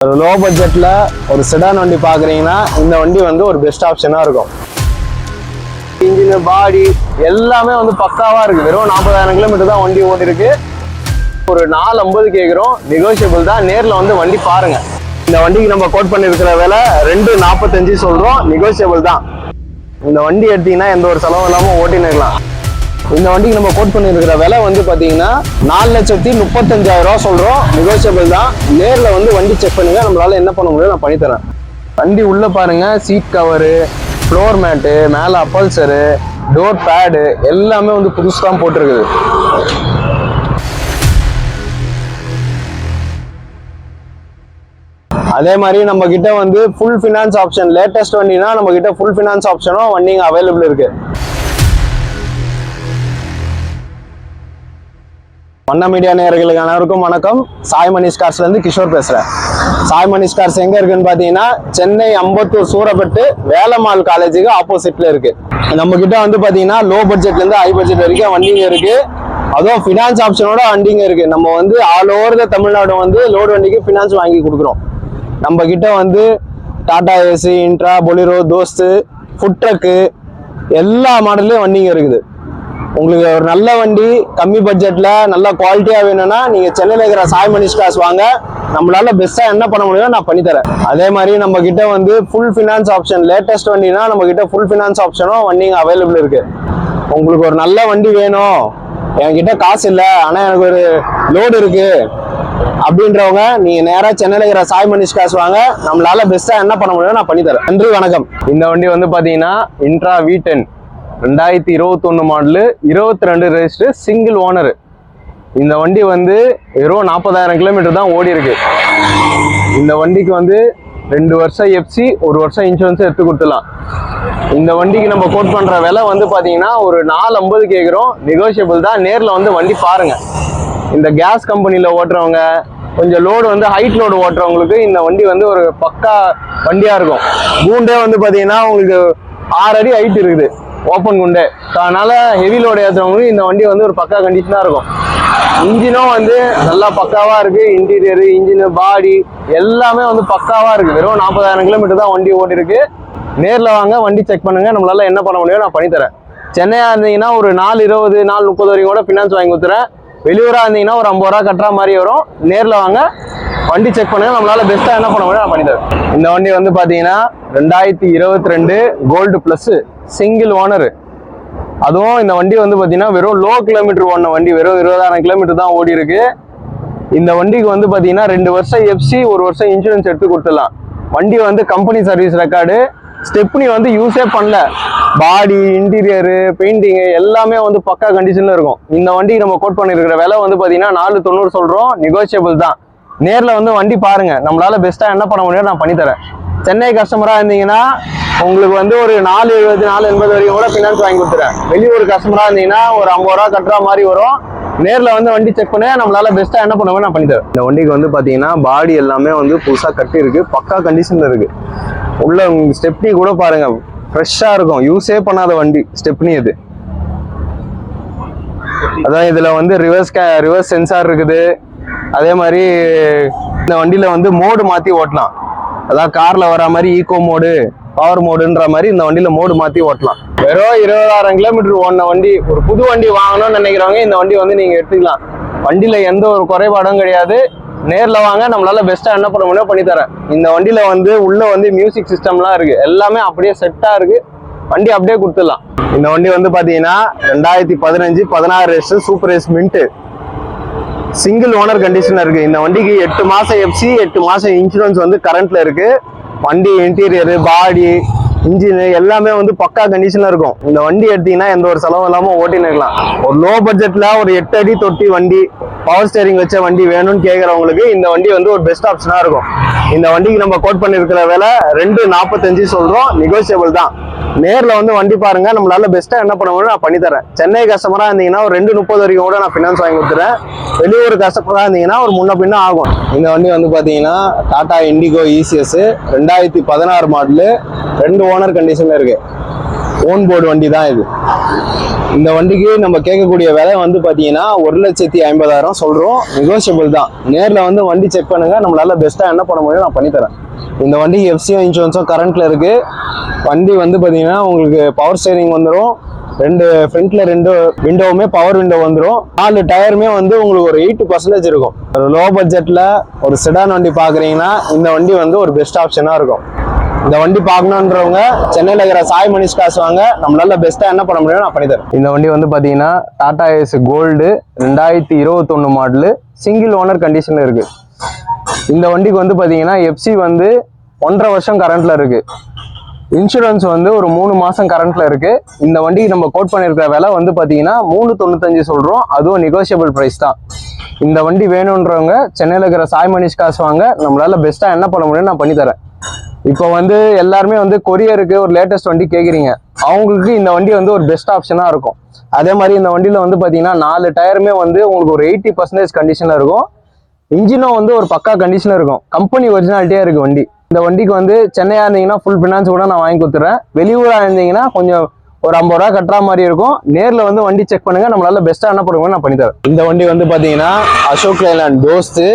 ஒரு லோ பட்ஜெட்டில் ஒரு செடான் வண்டி பார்க்குறீங்கன்னா இந்த வண்டி வந்து ஒரு பெஸ்ட் ஆப்ஷனாக இருக்கும். இன்ஜினு பாடி எல்லாமே வந்து பக்காவாக இருக்குது வெறும் நாற்பதாயிரம் கிலோமீட்டர் தான் வண்டி ஓட்டிருக்கு ஒரு நாலு ஐம்பது கேட்குறோம் நெகோஷியபிள் தான். நேரில் வந்து வண்டி பாருங்கள் இந்த வண்டிக்கு நம்ம கோட் பண்ணியிருக்கிற விலை ரெண்டு நாற்பத்தஞ்சு சொல்கிறோம் நெகோஷியபிள் தான். இந்த வண்டி எடுத்தீங்கன்னா எந்த ஒரு செலவும் இல்லாமல் ஓட்டின்னு இருக்கலாம் இந்த வண்டிக்கு நம்ம கோட் பண்ணியிருக்கிற விலை வந்து பார்த்தீங்கன்னா நாலு லட்சத்தி முப்பத்தஞ்சாயிரம் ரூபா சொல்கிறோம் நெகோசியபிள் தான். நேரில் வந்து வண்டி செக் பண்ணுங்கள் நம்மளால் என்ன பண்ண முடியும் நான் பண்ணித்தரேன். வண்டி உள்ளே பாருங்கள் சீட் கவரு ஃப்ளோர் மேட்டு மேலே அப்பல்சரு டோர் பேடு எல்லாமே வந்து புதுசு தான் போட்டிருக்குது. அதே மாதிரி நம்ம கிட்ட வந்து ஃபுல் ஃபினான்ஸ் ஆப்ஷன் லேட்டஸ்ட் வண்டினா நம்ம கிட்ட ஃபுல் ஃபினான்ஸ் ஆப்ஷனும் வண்டிங்க அவைலபிள் இருக்கு. வண்ண மீடியா நேர்களுக்கு அனைவருக்கும் வணக்கம். சாய் மணிஷ் கார்ஸ்லேருந்து கிஷோர் பேசுகிறேன் சாய் மணிஷ் கார்ஸ் எங்கே இருக்குன்னு பார்த்தீங்கன்னா சென்னை அம்பத்தூர் சூரப்பட்டு வேலம்மாள் காலேஜுக்கு ஆப்போசிட்டில் இருக்குது நம்மக்கிட்ட வந்து பார்த்தீங்கன்னா லோ பட்ஜெட்லேருந்து ஹை பட்ஜெட் வரைக்கும் வண்டிங்க இருக்குது அதுவும் ஃபினான்ஸ் ஆப்ஷனோட வண்டிங்க இருக்குது நம்ம வந்து ஆல் ஓவர் த தமிழ்நாடு வந்து லோடு வண்டிக்கு ஃபினான்ஸ் வாங்கி கொடுக்குறோம். நம்ம கிட்ட வந்து Tata Ace Intra Bolero Dost food truck எல்லா மாடல்லையும் வண்டிங்க இருக்குது. உங்களுக்கு ஒரு நல்ல வண்டி கம்மி பட்ஜெட்டில் நல்ல குவாலிட்டியாக வேணும்னா நீங்கள் சென்னையில் இருக்கிற சாய் மணிஷ் காஸ் வாங்க. நம்மளால் பெஸ்ட்டாக என்ன பண்ண முடியும் நான் பண்ணித்தரேன் அதே மாதிரி நம்ம கிட்ட வந்து ஃபுல் ஃபினான்ஸ் ஆப்ஷன் லேட்டஸ்ட் வண்டினா நம்ம கிட்ட ஃபுல் ஃபினான்ஸ் ஆப்ஷனும் வண்டிங்க அவைலபிள் இருக்குது உங்களுக்கு ஒரு நல்ல வண்டி வேணும். என்கிட்ட காசு இல்லை ஆனால் எனக்கு ஒரு லோடு இருக்கு. அப்படின்றவங்க நீங்க நேரா சென்னையில இருக்கிற சாய் மனிஷ் காசு வாங்க. நம்மளால பெஸ்டா என்ன பண்ண முடியும் நான் பண்ணி தரேன். நன்றி வணக்கம். இந்த வண்டி வந்து பாத்தீங்கன்னா இன்ட்ரா வி டென் ரெண்டாயிரத்தி இருபத்தொன்னு மாடலு இருபத்தி ரெண்டு ரெஜிஸ்டர் சிங்கிள் ஓனர் இந்த வண்டி வந்து வெறும் நாற்பதாயிரம் கிலோமீட்டர் தான் ஓடி இருக்கு. இந்த வண்டிக்கு வந்து ரெண்டு வருஷம் எஃப்சி ஒரு வருஷம் இன்சூரன்ஸ் எடுத்து கொடுத்துடலாம். இந்த வண்டிக்கு நம்ம கோட் பண்ணுற விலை வந்து பார்த்தீங்கன்னா ஒரு நாலு ஐம்பது கேட்குறோம் நெகோஷியபிள் தான். நேரில் வந்து வண்டி பாருங்கள் இந்த கேஸ் கம்பெனியில் ஓட்டுறவங்க கொஞ்சம் லோடு வந்து ஹைட் லோடு ஓட்டுறவங்களுக்கு இந்த வண்டி வந்து ஒரு பக்கா வண்டியாக இருக்கும். கூண்டே வந்து பார்த்தீங்கன்னா உங்களுக்கு ஆறு அடி ஹைட் இருக்குது. ஓப்பன் குண்டே. ஸோ அதனால் ஹெவி லோடு ஏற்றுறவங்களுக்கு இந்த வண்டி வந்து ஒரு பக்கா கண்டிஷனாக இருக்கும். இன்ஜினும் வந்து நல்லா பக்காவாக இருக்குது இன்டீரியரு இன்ஜினு பாடி எல்லாமே வந்து பக்காவாக இருக்குது வெறும் நாற்பதாயிரம் கிலோமீட்டர் தான் வண்டி ஓடி நேரில் வாங்க வண்டி செக் பண்ணுங்கள் நம்மளால என்ன பண்ண முடியும் நான் பண்ணித்தரேன். தரேன் இருந்தீங்கன்னா ஒரு நாலு இருபது நாலு முப்பது வரைக்கும் கூட ஃபினான்ஸ் வாங்கி கொடுத்துறேன். வெளியூராக இருந்தீங்கன்னா ஒரு ஐம்பது ரூபா கட்டுற மாதிரி வரும். நேரில் வாங்க வண்டி செக் பண்ணுங்க. நம்மளால பெஸ்ட்டாக என்ன பண்ண முடியும் நான் பண்ணி தரேன் இந்த வண்டி வந்து பாத்தீங்கன்னா ரெண்டாயிரத்தி இருபத்தி ரெண்டு கோல்டு பிளஸ் சிங்கிள் ஓனர் அதுவும் இந்த வண்டி வந்து பாத்தீங்கன்னா வெறும் லோ கிலோமீட்டர் ஓடின வண்டி. வெறும் இருபதாயிரம் கிலோமீட்டர் தான் ஓடி இருக்கு. இந்த வண்டிக்கு வந்து பாத்தீங்கன்னா ரெண்டு வருஷம் எஃப்சி ஒரு வருஷம் இன்சூரன்ஸ் எடுத்து கொடுத்துடலாம். வண்டி வந்து கம்பெனி சர்வீஸ் ரெக்கார்டு ஸ்டெப்னி வந்து யூஸே பண்ணல. பாடி இன்டீரியரு பெயிண்டிங்கு எல்லாமே வந்து பக்கா கண்டிஷனில் இருக்கும். இந்த வண்டிக்கு நம்ம கோட் பண்ணியிருக்கிற விலை வந்து பார்த்தீங்கன்னா நாலு தொண்ணூறு சொல்கிறோம் நெகோஷியபிள் தான். நேரில் வந்து வண்டி பாருங்க. நம்மளால பெஸ்ட்டாக என்ன பண்ண முடியும் நான் பண்ணித்தரேன். சென்னை கஸ்டமராக இருந்தீங்கன்னா உங்களுக்கு வந்து ஒரு நாலு எழுபது நாலு எண்பது வரைக்கும் கூட ஃபினான்ஸ் வாங்கி கொடுத்துறேன். வெளியூர் கஸ்டமராக இருந்தீங்கன்னா ஒரு ஐம்பது ரூபா கட்டுற மாதிரி வரும். நேரில் வந்து வண்டி செக் பண்ணி நம்மளால பெஸ்ட்டாக என்ன பண்ணுவோம் நான் பண்ணித்தரேன். இந்த வண்டிக்கு வந்து பார்த்தீங்கன்னா பாடி எல்லாமே வந்து புதுசாக கட்டி இருக்கு. பக்கா கண்டிஷனில் இருக்கு. உள்ள ஸ்டெப்னி கூட பாருங்க. ஃப்ரெஷ்ஷாக இருக்கும். யூஸே பண்ணாத வண்டி ஸ்டெப்னி இது. அதான் இதில் வந்து ரிவர்ஸ் ரிவர்ஸ் சென்சார் இருக்குது. அதே மாதிரி இந்த வண்டியில் வந்து மோடு மாற்றி ஓட்டலாம். அதான் காரில் வர மாதிரி ஈகோ மோடு பவர் மோடுன்ற மாதிரி இந்த வண்டியில் மோடு மாற்றி ஓட்டலாம். வெறும் இருபதாயிரம் கிலோமீட்டர் ஓடின வண்டி ஒரு புது வண்டி வாங்கணும்னு நினைக்கிறவங்க இந்த வண்டி வந்து நீங்கள் எடுத்துக்கலாம். வண்டியில் எந்த ஒரு குறைபாடும் கிடையாது. நேரில் வாங்க நம்மளால பெஸ்ட்டாக என்ன பண்ண முடியும் பண்ணி தரேன். இந்த வண்டியில் வந்து உள்ளே வந்து மியூசிக் சிஸ்டம்லாம் இருக்குது எல்லாமே அப்படியே செட்டாக இருக்குது வண்டி அப்படியே கொடுத்துடலாம். இந்த வண்டி வந்து பார்த்தீங்கன்னா ரெண்டாயிரத்தி பதினஞ்சு பதினாறு race super race mint single owner கண்டிஷனாக இருக்குது இந்த வண்டிக்கு எட்டு மாதம் எஃப்சி எட்டு மாதம் இன்சூரன்ஸ் வந்து கரண்ட்டில் இருக்குது வண்டி இன்டீரியரு பாடி இன்ஜின் எல்லாமே வந்து பக்கா கண்டிஷனில் இருக்கும். இந்த வண்டி எடுத்தீங்கன்னா எந்த ஒரு செலவும் இல்லாமல் ஓட்டின்னு இருக்கலாம் ஒரு லோ பட்ஜெட்டில் ஒரு எட்டு அடி தொட்டி வண்டி பவர் ஸ்டேரிங் வச்ச வண்டி வேணும்னு கேட்குறவங்களுக்கு இந்த வண்டி வந்து ஒரு பெஸ்ட் ஆப்ஷனாக இருக்கும். இந்த வண்டிக்கு நம்ம கோட் பண்ணியிருக்கிற விலை ரெண்டு நாற்பத்தஞ்சு சொல்கிறோம் நெகோசியபிள் தான். நேரில் வந்து வண்டி பாருங்க. நம்மளால பெஸ்ட்டாக என்ன பண்ண முடியும் நான் பண்ணித்தரேன். சென்னை கஸ்டமராக இருந்தீங்கன்னா ஒரு ரெண்டு முப்பது வரைக்கும் கூட நான் ஃபினான்ஸ் வாங்கி கொடுத்துறேன். வெளியூர் கஸ்டமராக இருந்தீங்கன்னா ஒரு முன்ன பின்ன ஆகும். இந்த வண்டி வந்து பார்த்தீங்கன்னா டாடா இண்டிகோ இசிஎஸ் ரெண்டாயிரத்தி பதினாறு மாடலு ரெண்டு ஓனர் கண்டிஷன்ல இருக்கு. ஓன் போர்டு வண்டி தான் இது. இந்த வண்டிக்கு நம்ம கேட்கக்கூடிய விலை வந்து பார்த்தீங்கன்னா ஒரு லட்சத்தி ஐம்பதாயிரம் சொல்கிறோம் நெகோஷியபிள் தான். நேரில் வந்து வண்டி செக் பண்ணுங்க. நம்மளால பெஸ்ட்டாக என்ன பண்ண முடியும் நான் பண்ணித்தரேன் இந்த வண்டி எஃப்சியும் இன்சூரன்ஸும் கரண்ட்டில் இருக்கு. வண்டி வந்து பார்த்தீங்கன்னா உங்களுக்கு பவர் ஸ்டேரிங் வந்துடும் ரெண்டு ஃப்ரண்ட்ல ரெண்டு விண்டோவுமே பவர் விண்டோ வந்துடும் நாலு டயருமே வந்து உங்களுக்கு ஒரு எயிட் பர்சன்டேஜ் இருக்கும். ஒரு லோ பட்ஜெட்டில் ஒரு செடான் வண்டி பார்க்குறீங்கன்னா இந்த வண்டி வந்து ஒரு பெஸ்ட் ஆப்ஷனாக இருக்கும். இந்த வண்டி பார்க்கணுன்றவங்க சென்னையில் இருக்கிற சாய் மணிஷ் காசு வாங்க. நம்மளால பெஸ்ட்டாக என்ன பண்ண முடியும் நான் பண்ணித்தரேன் இந்த வண்டி வந்து பார்த்தீங்கன்னா டாடா ஏஸ் கோல்டு ரெண்டாயிரத்தி இருபத்தொன்று மாடலு சிங்கிள் ஓனர் கண்டிஷனில் இருக்கு. இந்த வண்டிக்கு வந்து பார்த்தீங்கன்னா எஃப்சி வந்து ஒன்றரை வருஷம் கரண்ட்ல இருக்கு. இன்சூரன்ஸ் வந்து ஒரு மூணு மாசம் கரண்ட்ல இருக்கு. இந்த வண்டிக்கு நம்ம கோட் பண்ணியிருக்கிற விலை வந்து பார்த்தீங்கன்னா மூணு தொண்ணூத்தஞ்சு சொல்றோம். அதுவும் நெகோஷியபிள் ப்ரைஸ் தான். இந்த வண்டி வேணுன்றவங்க சென்னையில் இருக்கிற சாய் மணிஷ் காசு வாங்க. நம்மளால பெஸ்ட்டாக என்ன பண்ண முடியும்னு நான் பண்ணி தரேன். இப்போ வந்து எல்லாருமே வந்து கொரியருக்கு ஒரு லேட்டஸ்ட் வண்டி கேட்குறீங்க அவங்களுக்கு இந்த வண்டி வந்து ஒரு பெஸ்ட் ஆப்ஷனாக இருக்கும். அதே மாதிரி இந்த வண்டியில் வந்து பார்த்தீங்கன்னா நாலு டயருமே வந்து உங்களுக்கு ஒரு எயிட்டி பர்சன்டேஜ் கண்டிஷனில் இருக்கும். இன்ஜினும் வந்து ஒரு பக்கா கண்டிஷனில் இருக்கும். கம்பெனி ஒரிஜினாலிட்டியாக இருக்குது வண்டி. இந்த வண்டிக்கு வந்து சென்னையாக இருந்தீங்கன்னா ஃபுல் ஃபினான்ஸ் கூட நான் வாங்கி கொடுத்துறேன். வெளியூராக இருந்தீங்கன்னா கொஞ்சம் ஒரு ஐம்பது ரூபா கட்டுற மாதிரி இருக்கும். நேரில் வந்து வண்டி செக் பண்ணுங்க. நம்மளால பெஸ்ட்டாக என்ன பண்ணுவோம் நான் பண்ணித்தரேன் இந்த வண்டி வந்து பார்த்தீங்கன்னா அசோக் லைலாண்ட் தோஸ்து.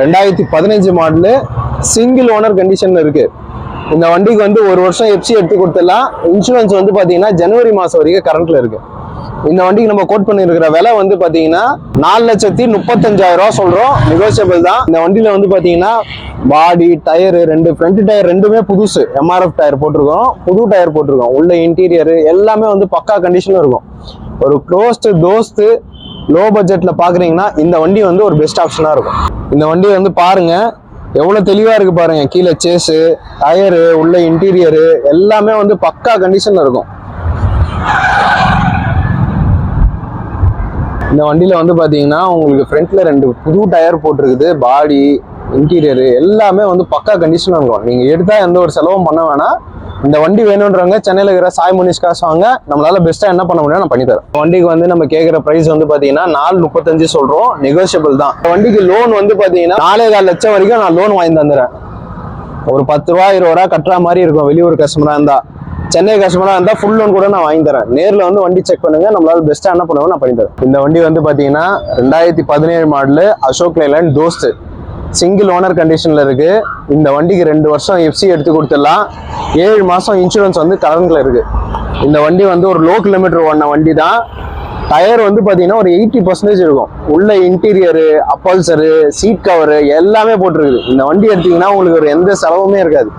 ரெண்டாயிரத்தி பதினஞ்சு மாடலு சிங்கிள் ஓனர் கண்டிஷன்ல இருக்கு. இந்த வண்டிக்கு வந்து ஒரு வருஷம் எஃப்சி எடுத்து கொடுத்துடலாம். இன்சூரன்ஸ் வந்து பார்த்தீங்கன்னா ஜனவரி மாதம் வரைக்கும் கரண்ட்ல இருக்கு. இந்த வண்டிக்கு நம்ம கோட் பண்ணியிருக்கிற விலை வந்து பார்த்தீங்கன்னா நாலு லட்சத்தி முப்பத்தஞ்சாயிரம் ரூபா சொல்றோம். நெகோசியபிள் தான். இந்த வண்டியில வந்து பார்த்தீங்கன்னா பாடி டயர் ரெண்டு ஃப்ரண்ட் டயர் ரெண்டுமே புதுசு. எம்ஆர்எஃப் டயர் போட்டிருக்கோம். புது டயர் போட்டிருக்கோம். உள்ள இன்டீரியர் எல்லாமே வந்து பக்கா கண்டிஷன்ல இருக்கும். ஒரு க்ளோஸ்டு தோஸ்து லோ பட்ஜெட்ல பாக்குறீங்கன்னா இந்த வண்டி வந்து ஒரு பெஸ்ட் ஆப்ஷனா இருக்கும். இந்த வண்டியை வந்து பாருங்க. எவ்வளோ தெளிவாக இருக்குது பாருங்கள் கீழே சேஸு டயரு உள்ள இன்டீரியரு எல்லாமே வந்து பக்கா கண்டிஷனில் இருக்கும். இந்த வண்டியில் வந்து பார்த்தீங்கன்னா உங்களுக்கு ஃப்ரண்ட்ல ரெண்டு புது டயர் போட்டிருக்குது. பாடி இன்டீரியரு எல்லாமே வந்து பக்கா கண்டிஷனாக இருக்கும். நீங்கள் எடுத்தால் எந்த ஒரு செலவும் பண்ண வேணாம். இந்த வண்டி வேணுன்றவங்க சென்னையில் இருக்கிற சாய் முனிஷ்காஸ் வாங்க நம்மளால பெஸ்ட்டாக என்ன பண்ண முடியும் நான் பண்ணித்தரேன். வண்டிக்கு வந்து நம்ம கேட்குற ப்ரைஸ் வந்து பார்த்தீங்கன்னா நாலு முப்பத்தஞ்சு சொல்கிறோம் நெகோஷியபிள் தான். வண்டிக்கு லோன் வந்து பார்த்தீங்கன்னா நாலே கால் லட்சம் வரைக்கும் நான் லோன் வாங்கி தந்துடுறேன் ஒரு பத்து ரூபா இருபது ரூபா கட்டுற மாதிரி இருக்கும். வெளியூர் கஸ்டமராக இருந்தால் சென்னை கஸ்டமராக இருந்தால் ஃபுல் லோன் கூட நான் வாங்கி தரேன். நேரில் வந்து வண்டி செக் பண்ணுங்க. நம்மளால பெஸ்ட்டாக என்ன பண்ணுவோம் நான் பண்ணி தரேன் இந்த வண்டி வந்து பார்த்தீங்கன்னா ரெண்டாயிரத்தி பதினேழு model Ashok Leyland Dost single owner கண்டிஷனில் இருக்குது இந்த வண்டிக்கு ரெண்டு வருஷம் எஃப்சி எடுத்து கொடுத்துடலாம். ஏழு மாதம் இன்சூரன்ஸ் வந்து கரண்டில் இருக்குது இந்த வண்டி வந்து ஒரு லோ கிலோமீட்டர் ஓடின வண்டி தான் டயர் வந்து பார்த்தீங்கன்னா ஒரு எயிட்டி பர்சன்டேஜ் இருக்கும். உள்ள இன்டீரியரு அப்பல்சரு சீட் கவரு எல்லாமே போட்டிருக்குது. இந்த வண்டி எடுத்திங்கன்னா உங்களுக்கு ஒரு எந்த செலவுமே இருக்காது.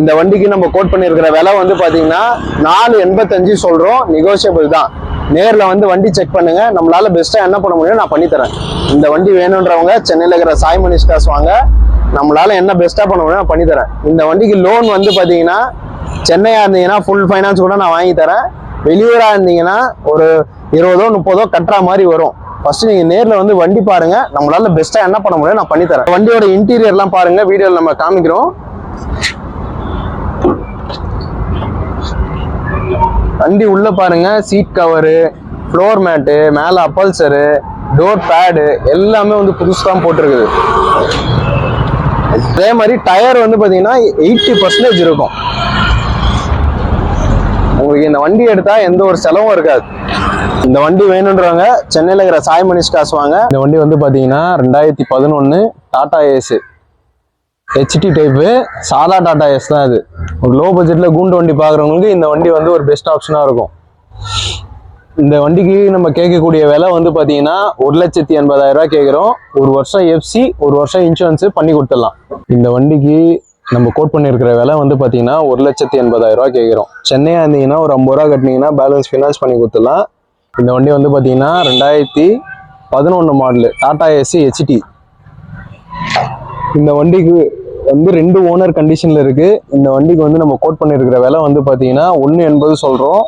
இந்த வண்டிக்கு நம்ம கோட் பண்ணியிருக்கிற விலை வந்து பார்த்தீங்கன்னா நாலு எண்பத்தஞ்சு சொல்கிறோம் நெகோஷியபிள் தான். நேரில் வந்து வண்டி செக் பண்ணுங்க. நம்மளால பெஸ்ட்டாக என்ன பண்ண முடியும் நான் பண்ணித்தரேன் இந்த வண்டி வேணுன்றவங்க சென்னையில் இருக்கிற சாய் மணிஷ் காசு வாங்க. நம்மளால என்ன பெஸ்ட்டாக பண்ண முடியும் நான் பண்ணித்தரேன் இந்த வண்டிக்கு லோன் வந்து பார்த்தீங்கன்னா சென்னையாக இருந்தீங்கன்னா ஃபுல் ஃபைனான்ஸ் கூட நான் வாங்கி தரேன். இருந்தீங்கன்னா ஒரு இருபதோ முப்பதோ கட்டுற மாதிரி வரும். ஃபர்ஸ்ட் நீங்கள் நேரில் வந்து வண்டி பாருங்க. நம்மளால பெஸ்ட்டாக என்ன பண்ண முடியும் நான் பண்ணித்தரேன் வண்டியோட இன்டீரியர்லாம் பாருங்க. வீடியோவில் நம்ம காமிக்கிறோம். வண்டி உள்ள பாருங்க. சீட் கவரு ஃப்ளோர் மேட்டு மேல அப்பல்சரு டோர் பேடு எல்லாமே வந்து புதுசு தான் போட்டிருக்குது. அதே மாதிரி டயர் வந்து பாத்தீங்கன்னா எயிட்டி பர்சன்டேஜ் இருக்கும். உங்களுக்கு இந்த வண்டி எடுத்தா எந்த ஒரு செலவும் இருக்காது. இந்த வண்டி வேணுன்றவங்க சென்னையில் இருக்கிற சாய் மணிஷ் காசு வாங்க. இந்த வண்டி வந்து பாத்தீங்கன்னா ரெண்டாயிரத்தி பதினொன்று டாடா ஏசு ஹெச்டி டைப்பு சாதா டாடா ஏஸ் தான் இது. ஒரு லோ பட்ஜெட்டில் கூண்டு வண்டி பார்க்குறவங்களுக்கு இந்த வண்டி வந்து ஒரு பெஸ்ட் ஆப்ஷனாக இருக்கும். இந்த வண்டிக்கு நம்ம கேட்கக்கூடிய விலை வந்து பார்த்தீங்கன்னா ஒரு லட்சத்தி எண்பதாயிரம் ரூபா கேட்குறோம். ஒரு வருஷம் எஃப்சி ஒரு வருஷம் இன்சூரன்ஸு பண்ணி கொடுத்துடலாம். இந்த வண்டிக்கு நம்ம கோட் பண்ணியிருக்கிற விலை வந்து பார்த்தீங்கன்னா ஒரு லட்சத்தி எண்பதாயிரம் கேட்குறோம். சென்னையாக இருந்தீங்கன்னா ஒரு ஐம்பது ரூபா கட்டினீங்கன்னா பேலன்ஸ் ஃபினான்ஸ் பண்ணி கொடுத்துடலாம். இந்த வண்டி வந்து பார்த்தீங்கன்னா ரெண்டாயிரத்தி பதினொன்று மாடலு டாடா ஏசி ஹெச்டி இந்த வண்டிக்கு வந்து ரெண்டு ஓனர் கண்டிஷனில் இருக்குது இந்த வண்டிக்கு வந்து நம்ம கோட் பண்ணியிருக்கிற விலை வந்து பார்த்தீங்கன்னா ஒன்று எண்பது சொல்கிறோம்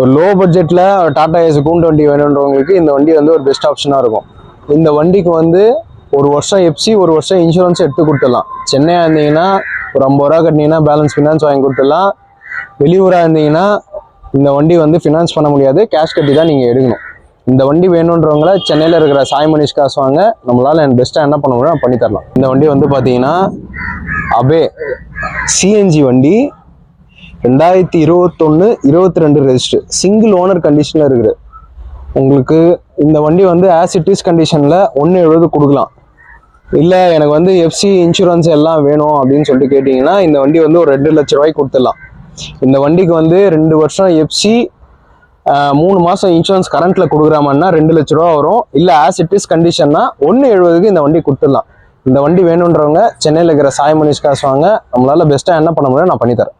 ஒரு லோ பட்ஜெட்டில் டாடா ஏஸ் கூண்டு வண்டி வேணுன்றவங்களுக்கு இந்த வண்டி வந்து ஒரு பெஸ்ட் ஆப்ஷனாக இருக்கும். இந்த வண்டிக்கு வந்து ஒரு வருஷம் எஃப்சி ஒரு வருஷம் இன்சூரன்ஸ் எடுத்து கொடுத்துடலாம். சென்னையாக இருந்தீங்கன்னா ஒரு ஐம்பது ரூபா கட்டினீங்கன்னா பேலன்ஸ் ஃபினான்ஸ் வாங்கி கொடுத்துடலாம். வெளியூராக இருந்தீங்கன்னா இந்த வண்டி வந்து ஃபினான்ஸ் பண்ண முடியாது. கேஷ் கட்டி தான் நீங்கள் எடுக்கணும். இந்த வண்டி வேணுன்றவங்கள சென்னையில் இருக்கிற சாய் மணிஷ் காசு வாங்க நம்மளால பெஸ்ட்டாக என்ன பண்ண முடியும் பண்ணி தரலாம். இந்த வண்டி வந்து பார்த்தீங்கன்னா அபே சிஎன்ஜி வண்டி. ரெண்டாயிரத்தி இருபத்தொன்று இருபத்தி ரெண்டு ரெஜிஸ்டர் சிங்கிள் ஓனர் கண்டிஷனில் இருக்குது. உங்களுக்கு இந்த வண்டி வந்து ஆஸ் இட் இஸ் கண்டிஷனில் ஒன்று எழுபது கொடுக்கலாம். இல்லை எனக்கு வந்து எஃப்சி இன்சூரன்ஸ் எல்லாம் வேணும் அப்படின்னு சொல்லிட்டு கேட்டிங்கன்னா இந்த வண்டி வந்து ஒரு ரெண்டு லட்ச ரூபாய்க்கு கொடுத்துடலாம். இந்த வண்டிக்கு வந்து ரெண்டு வருஷம் எஃப்சி மூணு மாதம் இன்சூரன்ஸ் கரண்ட்டில் கொடுக்குறாமன்னா ரெண்டு லட்ச ரூபா வரும். இல்லை ஆஸ் இட் இஸ் கண்டிஷன்னா ஒன்று எழுபதுக்கு இந்த வண்டி கொடுத்துடலாம். இந்த வண்டி வேணுன்றவங்க சென்னையில் இருக்கிற சாய் மனிஷ் காசு வாங்க. நம்மளால பெஸ்ட்டாக என்ன பண்ண முடியும் நான் பண்ணித்தரேன்